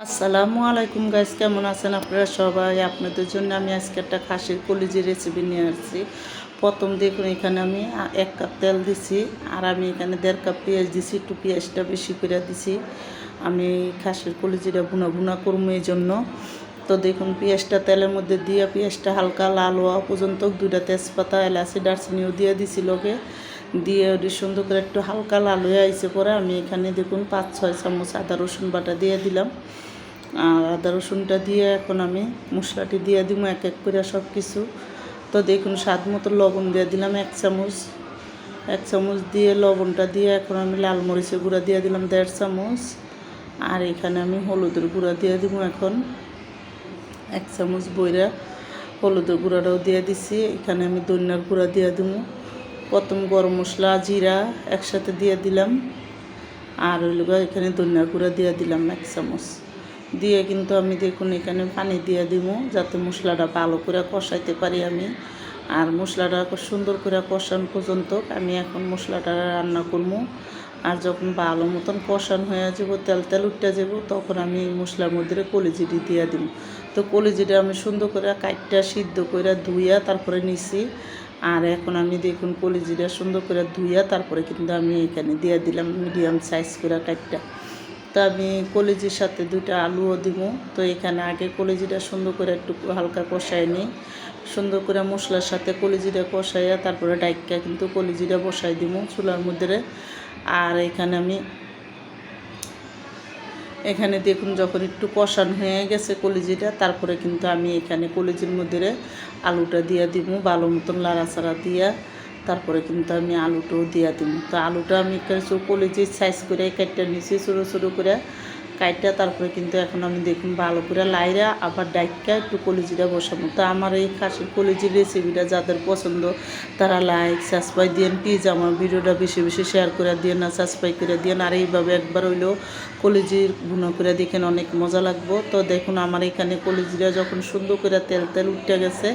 আসসালামু আলাইকুম গাইস কেমন আছেন আপনারা সবাই? আপনাদের জন্য আমি আজকে একটা খাসির কলিজি রেসিপি নিয়ে আসছি। প্রথম দেখুন, এখানে আমি এক কাপ তেল দিছি, আর আমি এখানে দেড় কাপ পেঁয়াজ দিছি, একটু পেঁয়াজটা বেশি করে দিছি। আমি খাসির কলিজিটা ভুনা ভুনা করব এই জন্য। তো দেখুন, পেঁয়াজটা তেলের মধ্যে দিয়ে, পেঁয়াজটা হালকা লাল হওয়া পর্যন্ত দুইটা তেজপাতা, এলাচি, দারচিনিও দিয়ে দিছি লোকে দিয়ে ওটি সুন্দর করে একটু হালকা লাল হয়ে আইসে পরে আমি এখানে দেখুন পাঁচ, ছয় চামচ আদা, রসুন বাটা দিয়ে দিলাম। আর আদা, রসুনটা দিয়ে এখন আমি মশলাটি দিয়ে দিব এক এক করে সব কিছু তো দেখুন, স্বাদ মতো লবণ দিয়ে দিলাম এক চামচ। এক চামচ দিয়ে লবণটা দিয়ে এখন আমি লাল মরিচের গুঁড়া দিয়ে দিলাম দেড় চামচ। আর এখানে আমি হলুদের গুঁড়া দিয়ে দিব এখন। এক চামচ বইরা হলুদের গুঁড়াটাও দিয়ে দিছি। এখানে আমি ধনিয়ার গুঁড়া দিয়ে দিব। প্রথম গরম মশলা, জিরা একসাথে দিয়ে দিলাম। আর ওই লোক এখানে ধনিয়ার গুঁড়া দিয়ে দিলাম এক চামচ। দিয়ে কিন্তু আমি দেখুন এখানে পানি দিয়ে দিব যাতে মশলাটা ভালো করে কষাইতে পারি আমি। আর মশলাটা সুন্দর করে কষানো পর্যন্ত আমি এখন মশলাটা রান্না করব। আর যখন ভালো মতন কষান হয়ে যাব, তেল তেল উঠতে যাব, তখন আমি মশলার মধ্যে কলিজিটি দিয়ে দিব। তো কলিজিটা আমি সুন্দর করে কাটটা সিদ্ধ করে ধুইয়া তারপরে নিছি। আর এখন আমি দেখুন কলিজিটা সুন্দর করে ধুইয়া তারপরে কিন্তু আমি এখানে দিয়ে দিলাম মিডিয়াম সাইজ করে কাটটা। তো আমি কলেজির সাথে দুইটা আলুও দিব। তো এখানে আগে কলেজিটা সুন্দর করে একটু হালকা কষাই নিই। সুন্দর করে মশলার সাথে কলেজিটা কষাইয়া তারপরে ডাইকা কিন্তু কলেজিটা বসাই দিব চুলার মধ্যে। আর এখানে আমি, এখানে দেখুন যখন একটু কষান হয়ে গেছে কলিজিটা, তারপরে কিন্তু আমি এখানে কলিজির মধ্যে আলুটা দিয়ে দিব, ভালো মতন লাড়াচাড়া দিয়া তারপরে কিন্তু আমি আলুটাও দিয়ে দিব। তো আলুটা আমি কলিজির সাইজ করে কেটে নিয়েছি ছোটো ছোটো করে। কাইটটা তারপরে কিন্তু এখন আমি দেখুন ভালো করে লাইরা আবার ডাইকা একটু কলিজিটা বসাবো। তো আমার এই খাসির কলিজির রেসিপিটা যাদের পছন্দ, তারা লাইক সাবস্ক্রাইব দিয়েন প্লিজ আমার ভিডিওটা বেশি বেশি শেয়ার করে দিয়ে না সাবস্ক্রাইব করে দিয়ে আর এইভাবে একবার হইলেও কলিজির গুঁড়ো করে দেখেন অনেক মজা লাগবো। তো দেখুন আমার এখানে কলিজিরা যখন সুন্দর করে তেল তেল উঠে গেছে,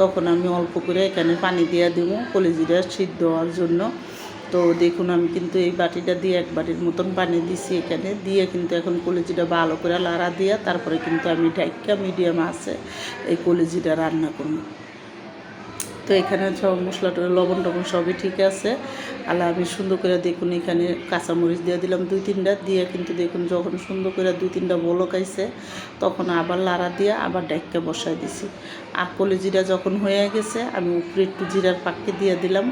তখন আমি অল্প করে এখানে পানি দিয়ে দেবো কলিজিরা সিদ্ধ হওয়ার জন্য। তো দেখুন, আমি কিন্তু এই বাটিটা দিয়ে এক বাটির মতন পানি দিছি এখানে। দিয়ে কিন্তু এখন কলিজিটা ভালো করে লাড়া দিয়ে তারপরে কিন্তু আমি ডাইকা মিডিয়াম আছে এই কলিজিটা রান্না করব। তো এখানে সব মশলাটা লবণ টবণ সবই ঠিক আছে। আর আমি সুন্দর করে দেখুন, এখানে কাঁচামরিচ দিয়ে দিলাম দুই তিনটা। দিয়ে কিন্তু দেখুন, যখন সুন্দর করে দুই তিনটা বলক আইছে, তখন আবার লাড়া দিয়ে আবার ডাইকা বসাই দিছি। আর কলিজিটা যখন হয়ে গেছে, আমি উপরে একটু জিরার পাককে দিয়ে দিলাম।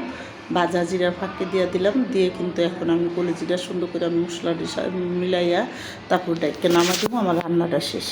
ভাজা জিরা ফাঁকে দিয়ে দিলাম, দিয়ে কিন্তু এখন আমি কলেজিটা সুন্দর করে আমি মশলাটি মিলাইয়া তারপর ডাইকে নামা দেবো, আমার রান্নাটা শেষ।